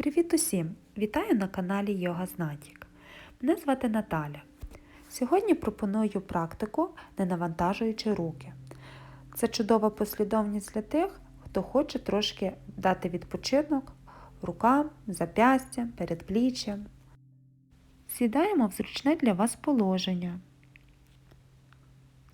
Привіт усім! Вітаю на каналі Йога Знатік. Мене звати Наталя. Сьогодні пропоную практику, не навантажуючи руки. Це чудова послідовність для тих, хто хоче трошки дати відпочинок рукам, зап'ястям, передпліччям. Сідаємо в зручне для вас положення.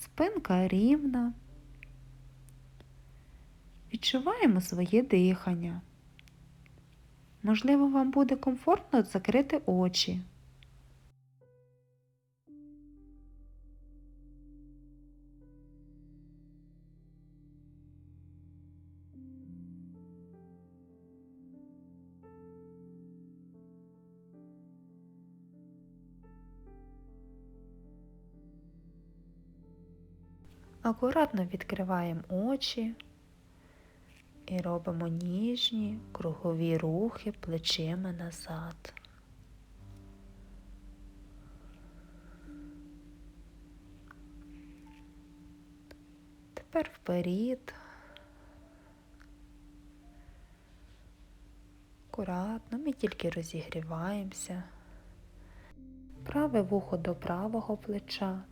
Спинка рівна. Відчуваємо своє дихання. Можливо, вам буде комфортно закрити очі. Акуратно відкриваємо очі і робимо ніжні кругові рухи плечима назад. Тепер вперед. Акуратно, ми тільки розігріваємося. Праве вухо до правого плеча.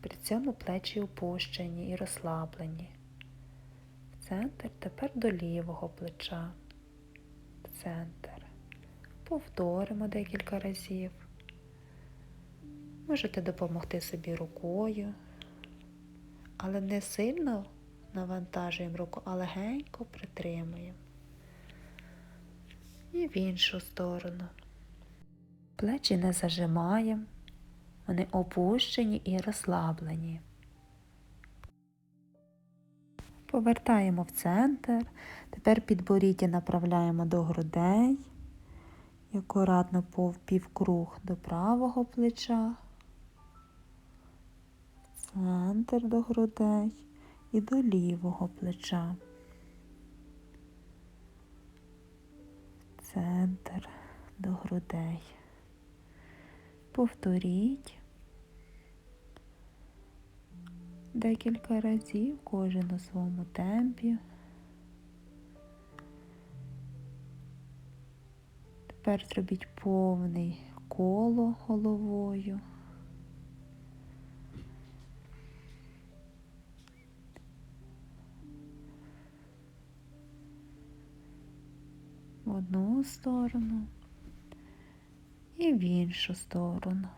При цьому плечі опущені і розслаблені. Центр тепер до лівого плеча. Центр. Повторимо декілька разів. Можете допомогти собі рукою, але не сильно навантажуємо руку, а легенько притримуємо. І в іншу сторону. Плечі не зажимаємо. Вони опущені і розслаблені. Повертаємо в центр. Тепер підборіддя направляємо до грудей. І акуратно півкруг до правого плеча, центр до грудей і до лівого плеча. Центр до грудей. Повторіть декілька разів, кожен у своєму темпі. Тепер зробіть повний коло головою. В одну сторону і в іншу сторону.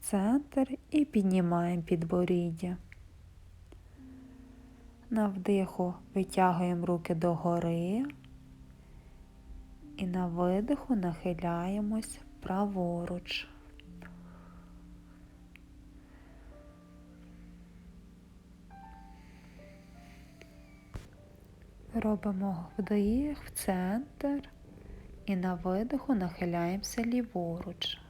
В центр і піднімаємо підборіддя. На вдиху витягуємо руки догори і на видиху нахиляємось праворуч. Робимо вдих в центр і на видиху нахиляємося ліворуч.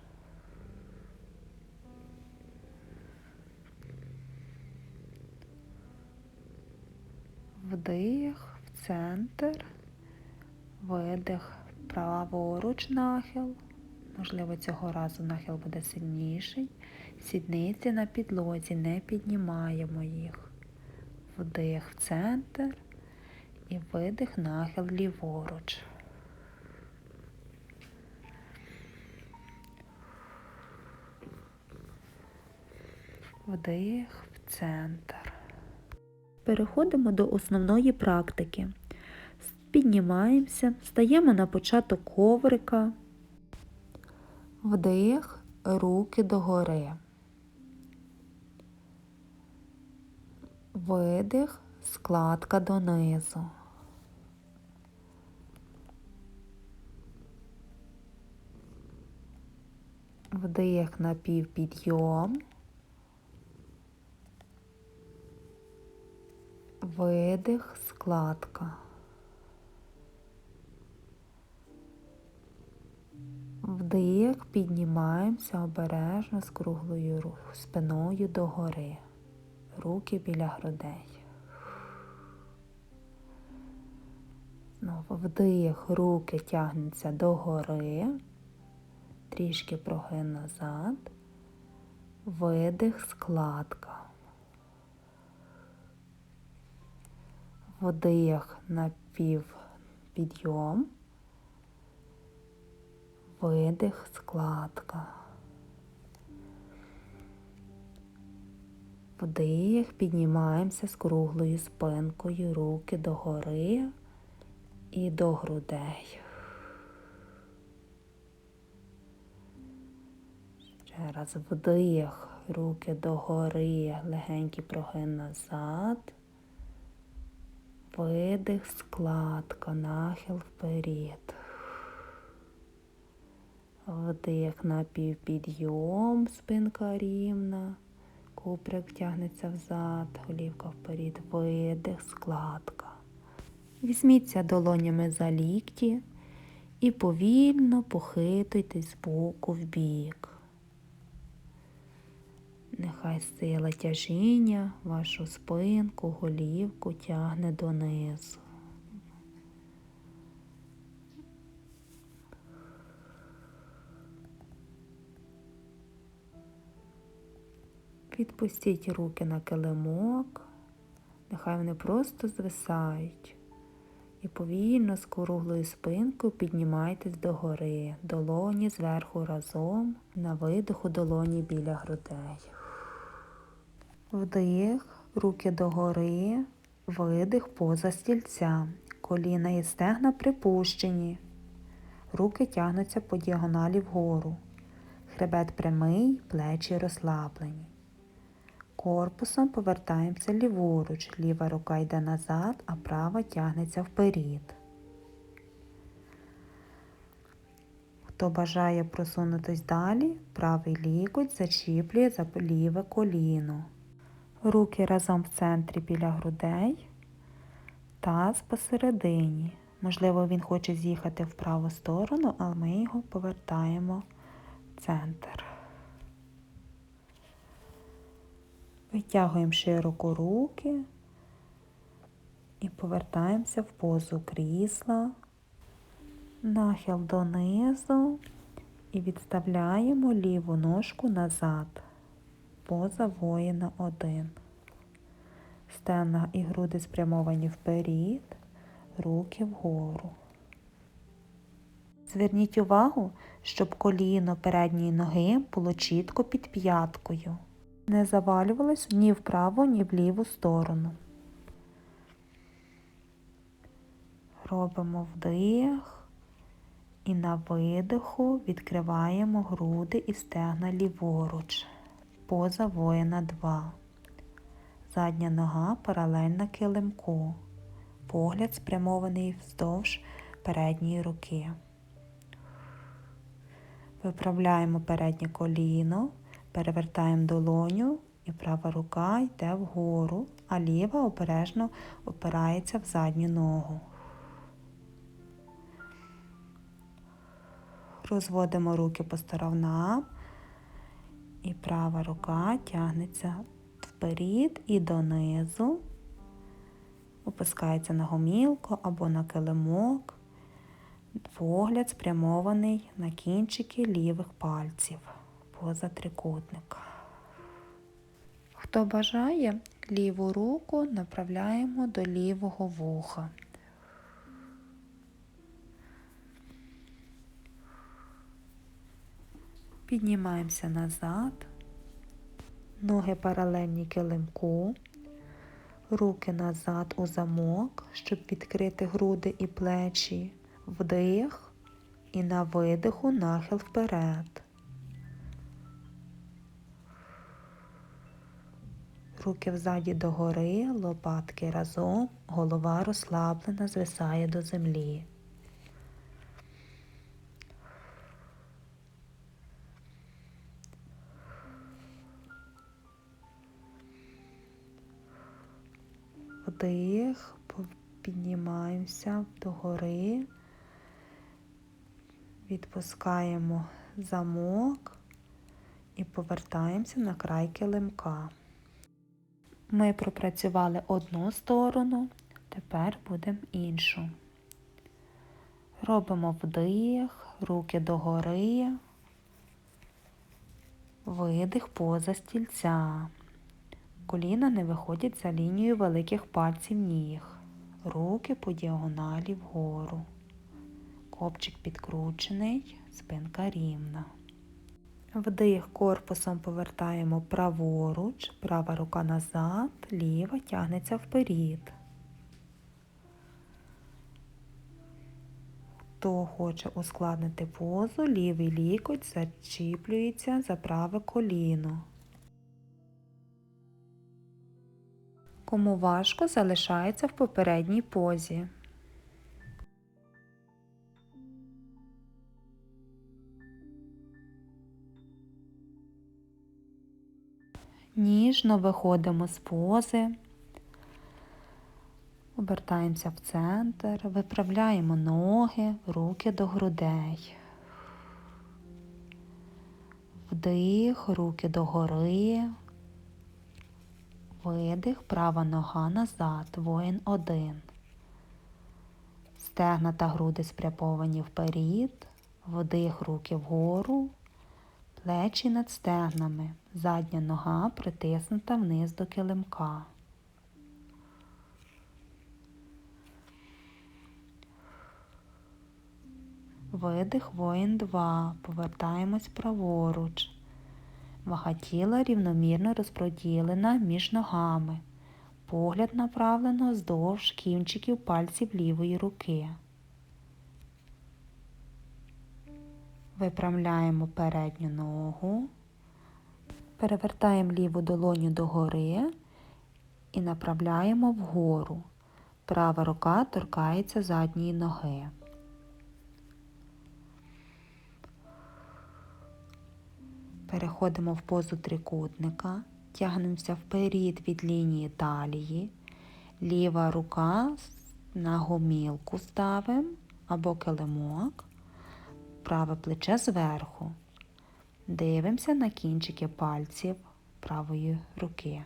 Вдих в центр, видих праворуч нахил. Можливо, цього разу нахил буде сильніший. Сідниці на підлозі, не піднімаємо їх. Вдих в центр і видих нахил ліворуч. Вдих в центр. Переходимо до основної практики. Піднімаємося, стаємо на початок коврика, вдих, руки догори. Видих, складка донизу. Вдих на півпідйом. Видих, складка. Вдих, піднімаємося обережно з круглою спиною догори. Руки біля грудей. Знову вдих, руки тягнуться догори. трішки прогин назад, видих, складка. Вдих на пів підйом, видих, складка. Вдих, піднімаємося з круглою спинкою, руки догори і до грудей. Ще раз вдих, руки догори, легенький прогин назад. Видих, складка, нахил вперед. Вдих на півпідйом, спинка рівна. Куприк тягнеться взад, голівка вперед, видих, складка. Візьміться долонями за лікті і повільно похитуйтесь з боку в бік. Нехай сила тяжіння вашу спинку, голівку тягне донизу. Відпустіть руки на килимок, нехай вони просто звисають. І повільно з круглою спинкою піднімайтесь догори, долоні зверху разом, на видиху долоні біля грудей. Вдих, руки догори, видих поза стільця, коліна і стегна припущені. Руки тягнуться по діагоналі вгору. Хребет прямий, плечі розслаблені. Корпусом повертаємося ліворуч, ліва рука йде назад, а права тягнеться вперед. Хто бажає просунутись далі, правий лікоть зачіплює за ліве коліно. Руки разом в центрі біля грудей, таз посередині. Можливо, він хоче з'їхати в праву сторону, але ми його повертаємо в центр. Витягуємо широко руки і повертаємося в позу крісла, нахил донизу і відставляємо ліву ножку назад. Поза воїна один. Стегна і груди спрямовані вперед, руки вгору. Зверніть увагу, щоб коліно передньої ноги було чітко під п'яткою не завалювалась ні вправо, ні в ліву сторону. Робимо вдих і на видиху відкриваємо груди і стегна ліворуч. Поза воїна 2. Задня нога паралельна килимку. Погляд спрямований вздовж передньої руки. Виправляємо переднє коліно, Перевертаємо долоню і права рука йде вгору, а ліва обережно опирається в задню ногу. Розводимо руки по сторонам і права рука тягнеться вперед і донизу, опускається на гомілку або на килимок, погляд спрямований на кінчики лівих пальців поза трикутника. Хто бажає, ліву руку направляємо до лівого вуха. Піднімаємося назад, ноги паралельні килимку, руки назад у замок, щоб відкрити груди і плечі, вдих і на видиху нахил вперед. Руки взаді догори, лопатки разом, голова розслаблена, звисає до землі. Вдих, піднімаємося догори, відпускаємо замок і повертаємося на край килимка. Ми пропрацювали одну сторону, тепер будемо іншу. Робимо вдих, руки догори, Видих поза стільця. Коліна не виходять за лінію великих пальців ніг. Руки по діагоналі вгору. Копчик підкручений, спинка рівна. Вдих корпусом повертаємо праворуч, права рука назад, ліва тягнеться вперед. Хто хоче ускладнити позу, лівий лікоть зачіплюється за праве коліно. Кому важко, залишається в попередній позі. Ніжно виходимо з пози, обертаємося в центр, виправляємо ноги, руки до грудей. Вдих, руки догори. Видих, права нога назад, воїн один. Стегна та груди спрямовані вперед, вдих руки вгору, плечі над стегнами, задня нога притиснута вниз до килимка. Видих, воїн 2. Повертаємось праворуч. Вага тіла рівномірно розподілена між ногами. Погляд направлено вздовж кінчиків пальців лівої руки. Випрямляємо передню ногу, перевертаємо ліву долоню догори і направляємо вгору. Права рука торкається задньої ноги. Переходимо в позу трикутника, тягнемося вперед від лінії талії, ліва рука на гомілку ставимо або килимок, праве плече зверху. Дивимося на кінчики пальців правої руки.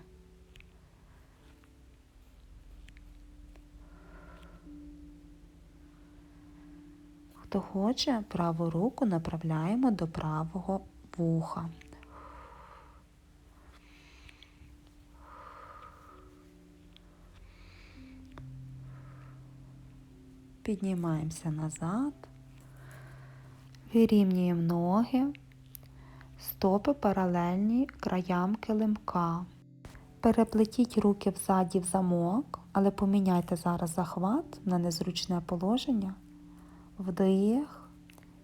Хто хоче, праву руку направляємо до правого вуха. Піднімаємося назад, вирівнюємо ноги, стопи паралельні краям килимка. Переплетіть руки взаді в замок, але поміняйте зараз захват на незручне положення. Вдих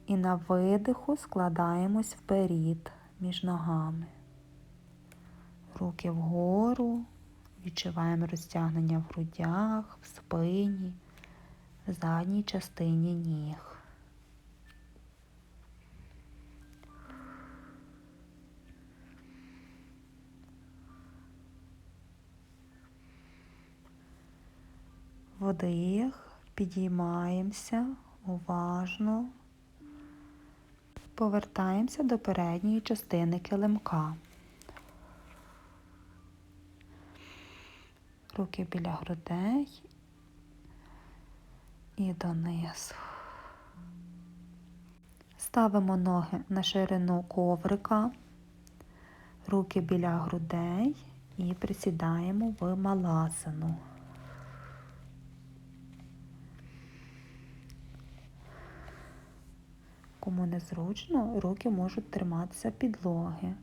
і на видиху складаємось вперед між ногами. Руки вгору, відчуваємо розтягнення в грудях, в спині, в задній частині ніг. Вдих, підіймаємося уважно, повертаємося до передньої частини килимка. Руки біля грудей і донизу. Ставимо ноги на ширину коврика, руки біля грудей і присідаємо в маласану. Кому незручно, руки можуть триматися підлоги.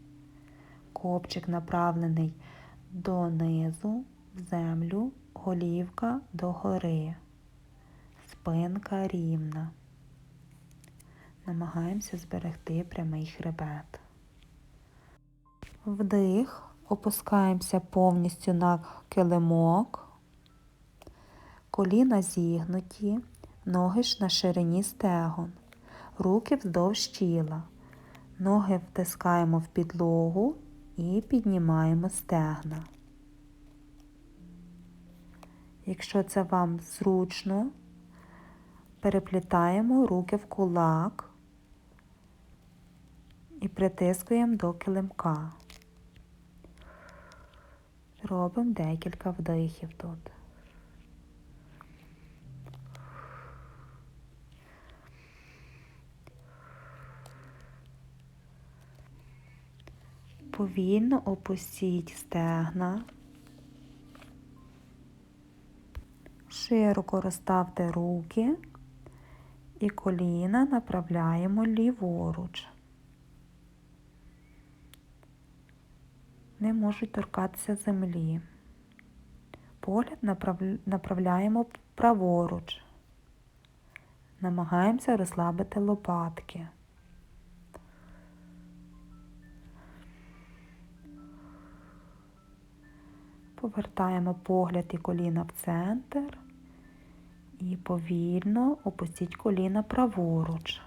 Копчик направлений донизу, в землю, голівка догори. Спинка рівна. Намагаємося зберегти прямий хребет. Вдих, опускаємося повністю на килимок, коліна зігнуті, ноги ж на ширині стегон руки вздовж тіла. Ноги втискаємо в підлогу і піднімаємо стегна. Якщо це вам зручно, переплітаємо руки в кулак і притискуємо до килимка. Робимо декілька вдихів тут. Повільно опустіть стегна. Широко розставте руки і коліна направляємо ліворуч. Не можуть торкатися землі. Погляд направляємо праворуч. Намагаємося розслабити лопатки. Повертаємо погляд і коліна в центр і повільно опустіть коліна праворуч,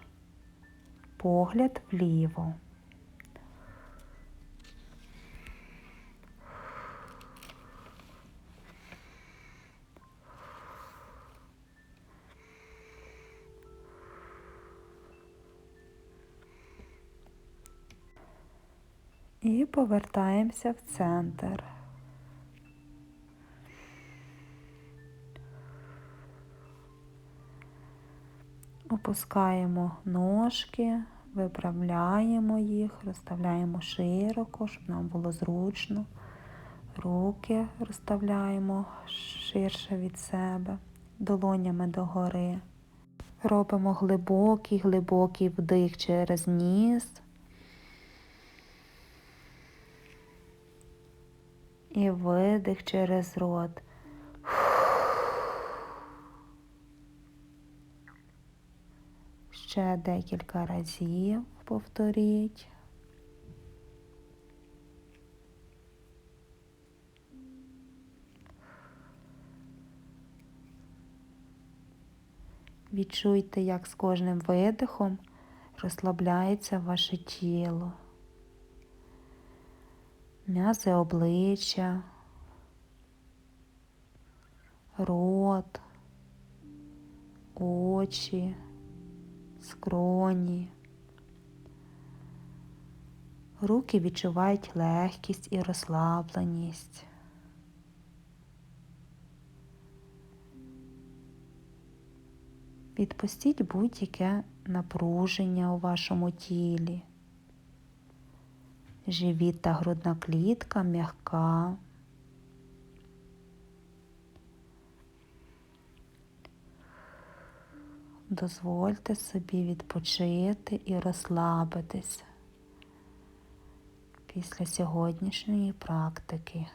погляд вліво. І повертаємося в центр. Опускаємо ножки, виправляємо їх, розставляємо широко, щоб нам було зручно. Руки розставляємо ширше від себе, долонями догори. Робимо глибокий, глибокий вдих через ніс. І видих через рот. Ще декілька разів повторіть. Відчуйте, як з кожним видихом розслабляється ваше тіло, м'язи обличчя, рот, очі скроні. Руки відчувають легкість і розслабленість. Відпустіть будь-яке напруження у вашому тілі. Живіт та грудна клітка м'яка. Дозвольте собі відпочити і розслабитися після сьогоднішньої практики.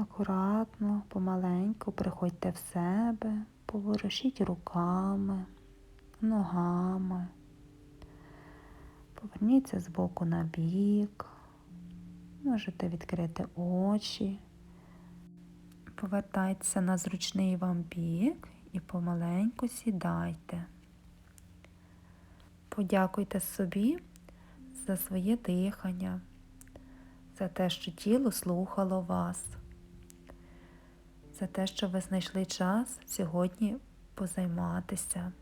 Акуратно, помаленьку приходьте в себе, поворушіть руками, ногами, поверніться з боку на бік, можете відкрити очі, повертайтеся на зручний вам бік і помаленьку сідайте. Подякуйте собі за своє дихання, за те, що тіло слухало вас за те, що ви знайшли час сьогодні позайматися.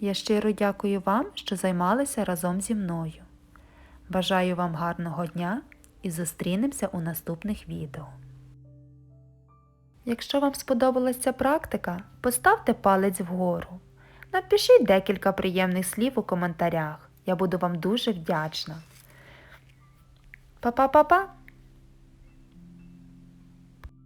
Я щиро дякую вам, що займалися разом зі мною. Бажаю вам гарного дня і зустрінемося у наступних відео. Якщо вам сподобалася ця практика, поставте палець вгору. Напишіть декілька приємних слів у коментарях. Я буду вам дуже вдячна. Па-па-па-па!